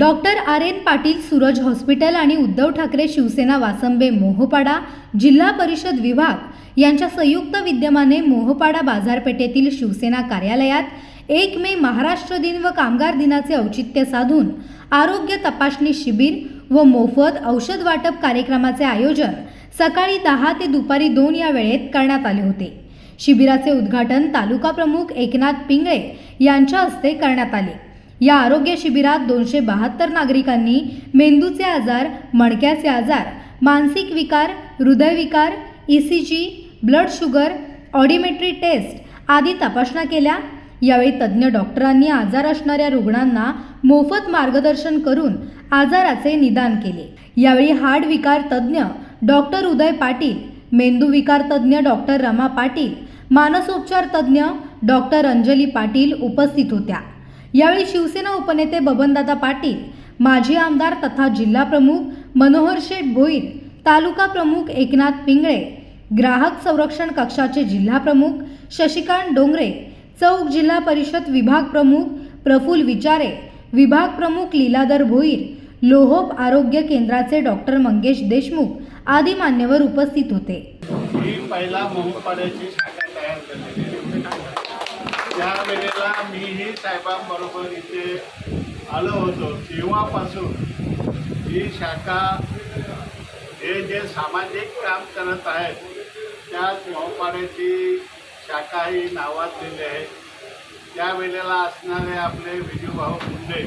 Doctor R N Patil Suraj hospital आणि उद्धव ठाकरे शिवसेना वासंबे मोहपाडा जिल्हा परिषद विभाग यांच्या संयुक्त विद्यमाने मोहपाडा बाजारपेठेतील शिवसेना कार्यालयात एक मे महाराष्ट्र दिन व कामगार दिनाचे औचित्य साधून आरोग्य तपासणी शिबिर व मोफत औषध वाटप कार्यक्रमाचे आयोजन सकाळी दहा ते दुपारी दोन या वेळेत करण्यात आले होते. शिबिराचे उद्घाटन तालुका प्रमुख एकनाथ पिंगळे यांच्या हस्ते करण्यात आले. या आरोग्य शिबिरात दोनशे बहात्तर नागरिकांनी मेंदूचे आजार मणक्याचे आजार मानसिक विकार हृदयविकार E C G blood sugar audiometry test आदी तपासण्या केल्या. यावेळी तज्ज्ञ डॉक्टरांनी आजार असणाऱ्या रुग्णांना मोफत मार्गदर्शन करून आजाराचे निदान केले. यावेळी हाड विकार तज्ज्ञ डॉक्टर उदय पाटील मेंदू विकार तज्ज्ञ डॉक्टर रमा पाटील मानसोपचार तज्ज्ञ डॉक्टर अंजली पाटील उपस्थित होत्या. यावेळी शिवसेना उपनेते बबनदादा पाटील माजी आमदार तथा जिल्हा प्रमुख मनोहर शेठ भोईर तालुका प्रमुख एकनाथ पिंगळे ग्राहक संरक्षण कक्षाचे जिल्हा प्रमुख शशिकांत डोंगरे चौक जिल्हा परिषद विभाग प्रमुख प्रफुल विचारे विभाग प्रमुख लीलाधर भोईर लोहोप आरोग्य केंद्राचे डॉक्टर मंगेश देशमुख आदी मान्यवर उपस्थित होते. आहे त्या वेळेला मीही साहेबांबरोबर इथे आलो होतो. तेव्हापासून ही शाखा हे जे सामाजिक काम करत आहेत त्याच मोहपाड्याची शाखा ही नावाजलेली आहे. त्या वेळेला असणारे आपले विजूभाऊ मुंडे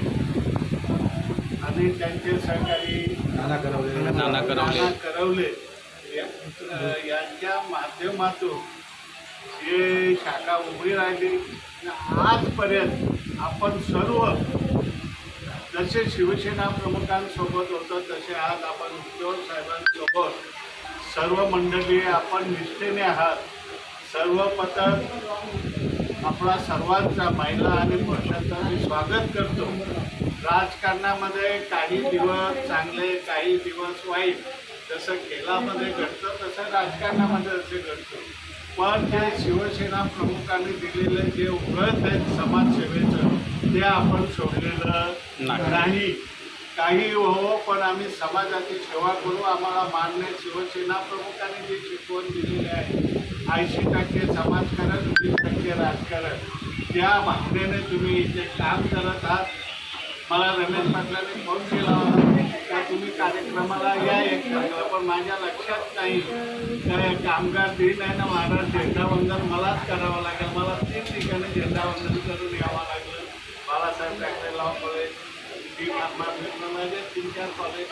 आणि त्यांचे सहकारी नाना करवले. नाना करवले. या- यांच्या माध्यमातून हे शाखा उभी राहिली आणि आजपर्यंत आपण सर्व जसे शिवसेना प्रमुखांसोबत होतं तसे आज आपण उद्धव साहेबांसोबत सर्व मंडळी आपण निष्ठेने आहात. सर्व पथक आपला सर्वांचा महिला आणि पुरुषांचा मी स्वागत करतो. राजकारणामध्ये काही दिवस चांगले काही दिवस वाईट जसं खेळामध्ये घडतं तसं राजकारणामध्ये असे घडतं. पण ते शिवसेना प्रमुखांनी दिलेलं जे व्रत आहे समाजसेवेचं ते आपण सोडलेलं नाही. काही हो पण आम्ही समाजाची सेवा करू. आम्हाला मान्य शिवसेना प्रमुखांनी जी शिकवण दिलेली आहे ऐंशी टक्के समाजकारण वीस टक्के राजकारण. त्या भावनेने तुम्ही इथे काम करत आहात. मला रमेश पाटलांनी फोन केला होता. तुम्ही कार्यक्रमाला या एक चांगला पण माझ्या लक्षात नाही. काय कामगार दिन आहे ना महाराज झेंडावंदन मलाच करावं लागेल. मला तीन ठिकाणी झेंडावंदन करून यावं लागलं. Balasaheb Thackeray law college D pharma माझे तीन चार कॉलेज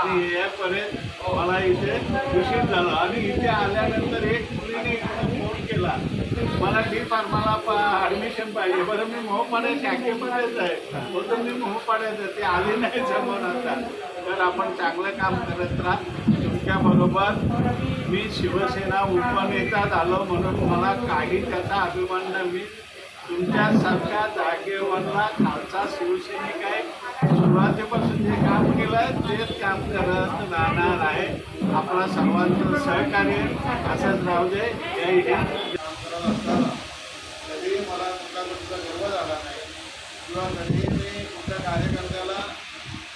आणि यापर्यंत मला इथे उशीर झाला. आणि इथे आल्यानंतर एक मुलीने केला. मला डी फार्माला ॲडमिशन पाहिजे. बरं मी मोहपाड्या शाखेमध्येच आहे म्हणून मी मोहपाड्याचं ते आले नाही समोर आता. तर आपण चांगलं काम करत राहा. तुमच्याबरोबर मी शिवसेना उपनेता झालो म्हणून मला काही त्याचा अभिमान नाही मी तुमच्यासारख्या जागेवरला खालचा शिवसैनिक आहे. सुरुवातीपासून जे काम केलं आहे तेच काम करत राहणार आहे. आपला सर्वांचं सहकार्य असंच राहू दे. जय हिंद. कधी मला कुठला गोष्टीचा गर्व झाला नाही. किंवा कधी मी कुठल्या कार्यकर्त्याला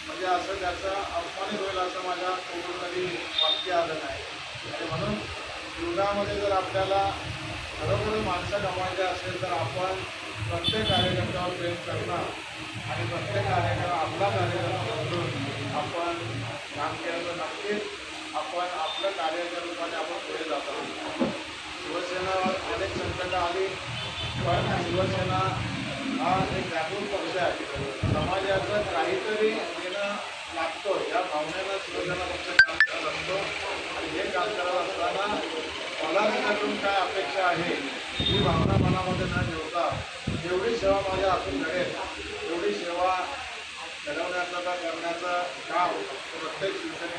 म्हणजे असं त्याचा अपमानित होईल असं माझ्या तोंडून कधी वाक्य आलं नाही. आणि म्हणून जीवनामध्ये जर आपल्याला खरोखर माणसं कमवायचे असेल तर आपण प्रत्येक कार्यकर्त्यावर प्रेम करणार. आणि प्रत्येक कार्यक्रम आपला कार्यक्रम समजून आपण काम केलं नक्कीच आपण आपलं कार्याच्या रूपाने आपण पुढे जातो. शिवसेनावर अनेक संकट आली पण शिवसेना हा एक जागरूक पक्ष आहे. समाजाचं काहीतरी देणं लागतो या भावनेनं शिवसेना पक्ष काम करत असतो. आणि हे काम करत असताना मला काय अपेक्षा आहे ही भावना मनामध्ये न ठेवता जेवढी सेवा माझ्या हातून घडेल तेवढी सेवा घडवण्याचं का करण्याचं काम प्रत्येक शिवसेने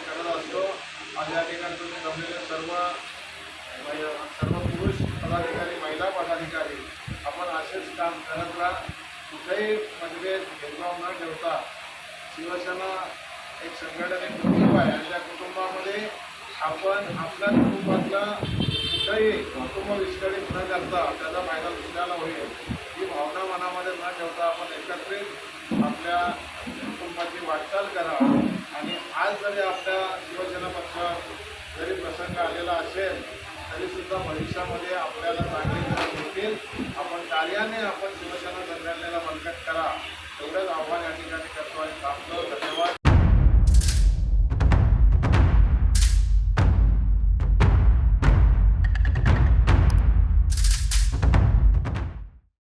आपल्या ठिकाणी तुम्ही जमलेले सर्व सर्व पुरुष पदाधिकारी महिला पदाधिकारी आपण असेच काम करत राहा. कुठेही मतभेद भेदभाव न ठेवता शिवसेना एक संघटन एक कुटुंब आहे आणि त्या कुटुंबामध्ये आपण आपल्या कुटुंबातला कुठेही कुटुंब विस्कळीत न करता त्याचा फायदा दुसऱ्याला होईल. ही भावना मनामध्ये न ठेवता आपण एकत्रित आपल्या कुटुंबाची वाटचाल करा. आलेला असेल तरी सुद्धा भविष्यामध्ये आपल्याला चांगली मिळतील आपण कार्याने आपण शिवसेना संघटनेला मदत करा. एवढंच आव्हान या ठिकाणी करतो आणि थांबतो. धन्यवाद.